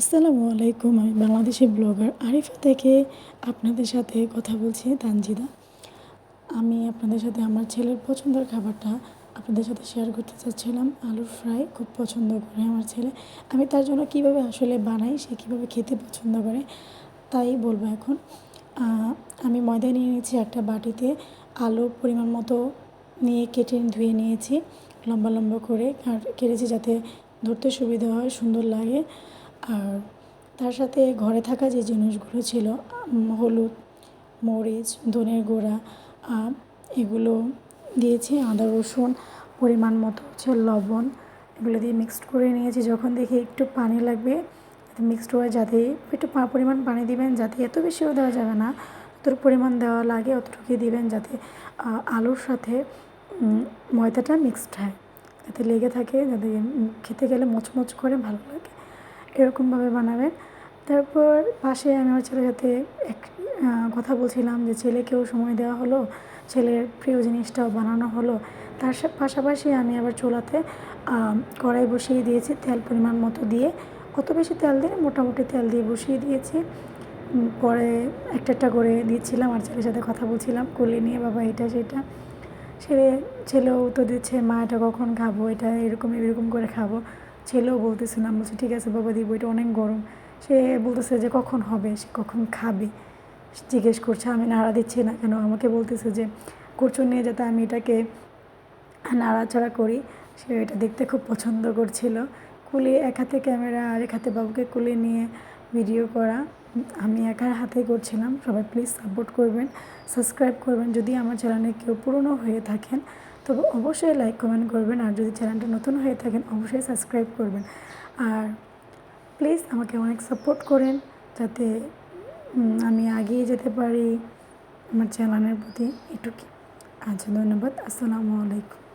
আসসালামু আলাইকুম, আমি বাংলাদেশি ব্লগার আরিফা থেকে আপনাদের সাথে কথা বলছি, তানজিদা। আমি আপনাদের সাথে আমার ছেলের পছন্দের খাবারটা আপনাদের সাথে শেয়ার করতে চাচ্ছিলাম, আলুর ফ্রাই খুব পছন্দ করে আমার ছেলে। আমি তার জন্য কীভাবে আসলে বানাই, সে কীভাবে খেতে পছন্দ করে, তাই বলব এখন। আমি ময়দা নিয়ে নিয়েছি একটা বাটিতে, আলু পরিমাণ মতো নিয়ে কেটে ধুয়ে নিয়েছি, লম্বা লম্বা করে, আর কেটেছি যাতে ধরতে সুবিধা হয়, সুন্দর লাগে। আর তার সাথে ঘরে থাকা যে জিনিসগুলো ছিল হলুদ, মরিচ, ধনের গুঁড়া এগুলো দিয়েছি, আদা, রসুন, পরিমাণ মতো হচ্ছে লবণ, এগুলো দিয়ে মিক্সড করে নিয়েছি। যখন দেখি একটু পানি লাগবে মিক্সড হয়ে যাতে একটু পরিমাণ পানি দিবেন যাতে এত বেশিও দেওয়া যাবে না। যতটুকু পরিমাণ দেওয়া লাগে অতটুকুই দিবেন যাতে আলুর সাথে ময়দাটা মিক্সড হয়। যাতে লেগে থাকে, যাতে খেতে গেলে মচমচ করে ভালো লাগে। এরকমভাবে বানাবেন। তারপর পাশে আমি আমার ছেলের সাথে এক কথা বলছিলাম যে ছেলেকেও সময় দেওয়া হলো, ছেলের প্রিয় জিনিসটাও বানানো হলো। তার পাশাপাশি আমি আবার চুলাতে কড়াই বসিয়ে দিয়েছি তেল পরিমাণ মতো দিয়ে। অত বেশি তেল দিয়ে মোটামুটি তেল দিয়ে বসিয়ে দিয়েছি। পরে একটা একটা করে দিচ্ছিলাম, আর ছেলের সাথে কথা বলছিলাম কোলে নিয়ে বাবা এটা সেটা। ছেলে ছেলেও তো দিচ্ছে, মা এটা কখন খাব? এটা এরকম এরকম করে খাব। ছেলেও বলতেছে না বলছি, ঠিক আছে বাবা, দিব, এটা অনেক গরম। সে বলতেছে যে, কখন হবে? সে, কখন খাবে? জিজ্ঞেস করছে, আমি নাড়া দিচ্ছি না কেন? আমাকে বলতেছে যে, কুচুর নিয়ে যাতে আমি এটাকে নাড়াচাড়া করি। সে এটা দেখতে খুব পছন্দ করছিল। কুলি এক হাতে ক্যামেরা আর এক হাতে বাবুকে কুলে নিয়ে ভিডিও করা, আমি একার হাতে করছিলাম। সবাই প্লিজ সাপোর্ট করবেন, সাবস্ক্রাইব করবেন। যদি আমার চ্যানেলে কেউ পুরনো হয়ে থাকেন তবে অবশ্যই লাইক কমেন্ট করবেন, আর যদি চ্যানেলটা নতুন হয়ে থাকেন, অবশ্যই সাবস্ক্রাইব করবেন। আর প্লিজ আমাকে অনেক সাপোর্ট করেন, যাতে আমি আগিয়ে যেতে পারি আমার চ্যানেলের প্রতি। এটুকুই। আচ্ছা ধন্যবাদ। আসসালামু আলাইকুম।